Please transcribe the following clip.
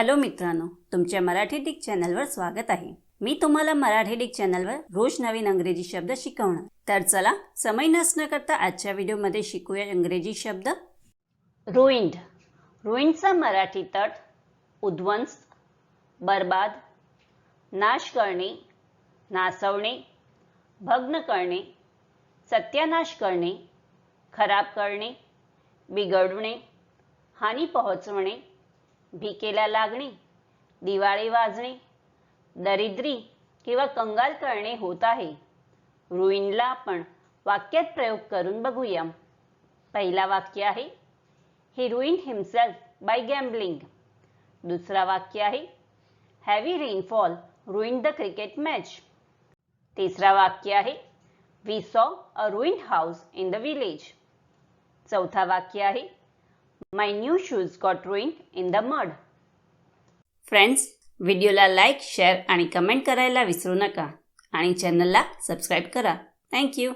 Hello मित्रांनो तुमच्या Marathi Dick चॅनलवर स्वागत आहे. मी तुम्हाला मराठी डिक चॅनलवर रोज नवीन अंग्रेजी शब्द शिकवणार. तर चला समय नसणं करता आजच्या व्हिडिओमध्ये शिकूया इंग्रजी शब्द. रुईंड रुईंडचा मराठी तट उद्ध्वंस बर्बाद नाश करणे नासवणे भग्न करणे सत्यानाश करणे खराब करणे बिघडवणे हानी पोहोचवणे भिकेला लागणे दिवाळे वाजणे दरिद्री किंवा कंगाल करणे होत आहे. रुईनला आपण वाक्यात प्रयोग करून बघूया. पहिला वाक्य आहे he ruin himself by gambling दुसरा वाक्य आहे heavy rainfall ruin the cricket match तिसरा वाक्य आहे we saw a ruin house in the village चौथा वाक्य आहे my new shoes got ruin in the mud friends व्हिडिओला लाईक शेअर आणि कमेंट करायला विसरू नका. आणि चॅनलला सबस्क्राईब करा. थँक्यू